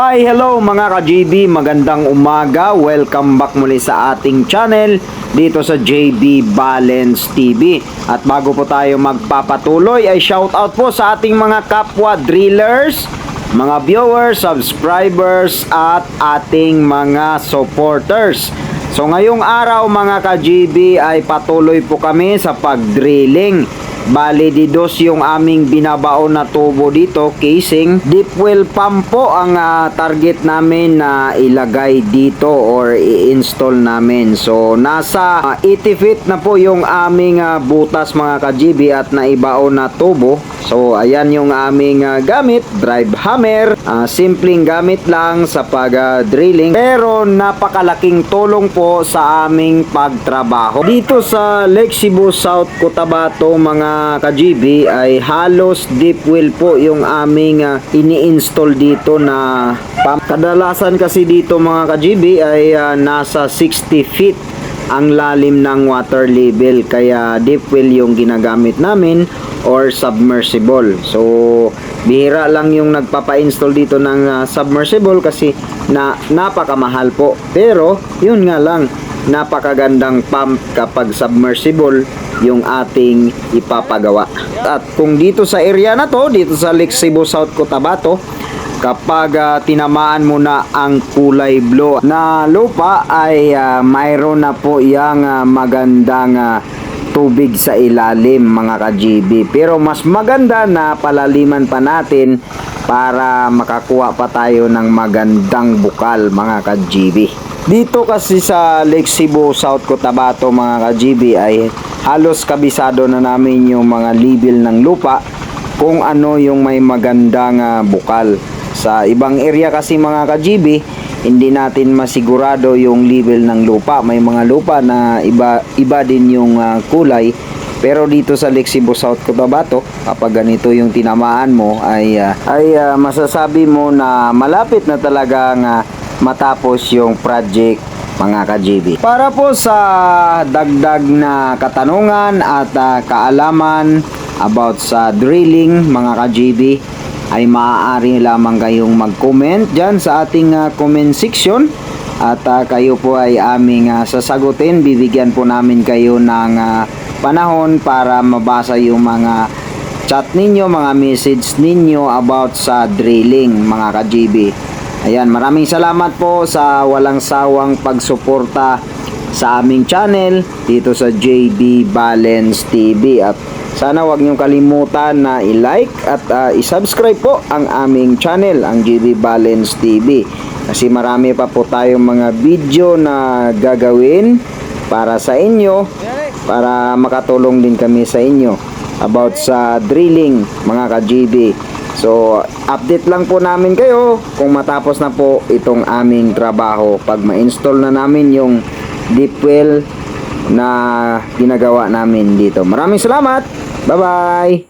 Hi, hello mga ka-JB, magandang umaga. Welcome back muli sa ating channel dito sa JB Balance TV. At bago po tayo magpapatuloy ay shout out po sa ating mga kapwa drillers, mga viewers, subscribers at ating mga supporters. So ngayong araw mga ka-JB ay patuloy po kami sa pag-drilling. Bali didos yung aming binabaon na tubo dito, casing. Deep well pump po ang ah, target namin na ilagay dito or i-install namin. So nasa ah, 80 feet na po yung aming ah, butas mga ka-GB at naibaon na tubo. So ayan yung aming ah, gamit, drive hammer. Ah, simpleng gamit lang sa pag-drilling. Pero napakalaking tulong po sa aming pagtrabaho. Dito sa Lake Cebu South Cotabato mga ka-GB ay halos deep well po yung aming ah, ini-install dito na pump. Kadalasan kasi dito mga ka-GB ay ah, nasa 60 feet ang lalim ng water level kaya deep well yung ginagamit namin or submersible. So bihira lang yung nagpapa-install dito ng ah, submersible kasi na napakamahal po. Pero yun nga lang napakagandang pump kapag submersible yung ating ipapagawa. At kung dito sa area na to, dito sa Lake Cebu South Cotabato, kapag ah, tinamaan mo na ang kulay blue na lupa ay ah, mayroon na po yung ah, magandang ah, tubig sa ilalim mga ka-GB. Pero mas maganda na palaliman pa natin para makakuha pa tayo ng magandang bukal mga ka-GB. Dito kasi sa Lake Cebu, South Cotabato mga ka-GB ay halos kabisado na namin yung mga level ng lupa kung ano yung may magandang ah, bukal. Sa ibang area kasi mga ka-GB, hindi natin masigurado yung level ng lupa. May mga lupa na iba iba din yung ah, kulay. Pero dito sa Lake Cebu South Cotabato, kapag ganito yung tinamaan mo ay ah, ay ah, masasabi mo na malapit na talagang ah, matapos yung project mga ka-GB. Para po sa dagdag na katanungan at ah, kaalaman about sa drilling mga ka-GB ay maaari lamang kayong mag-comment dyan sa ating ah, comment section at ah, kayo po ay aming ah, sasagutin. Bibigyan po namin kayo ng ah, panahon para mabasa yung mga chat ninyo, mga message ninyo about sa drilling mga ka-GB. Ayan, maraming salamat po sa walang sawang pagsuporta sa aming channel dito sa JB Balance TV at sana wag niyong kalimutan na i-like at ah, i-subscribe po ang aming channel, ang JB Balance TV kasi marami pa po tayong mga video na gagawin para sa inyo para makatulong din kami sa inyo about sa drilling mga ka-JB So, update lang po namin kayo kung matapos na po itong aming trabaho. Pag ma-install na namin yung deep well na ginagawa namin dito. Maraming salamat. Bye-bye.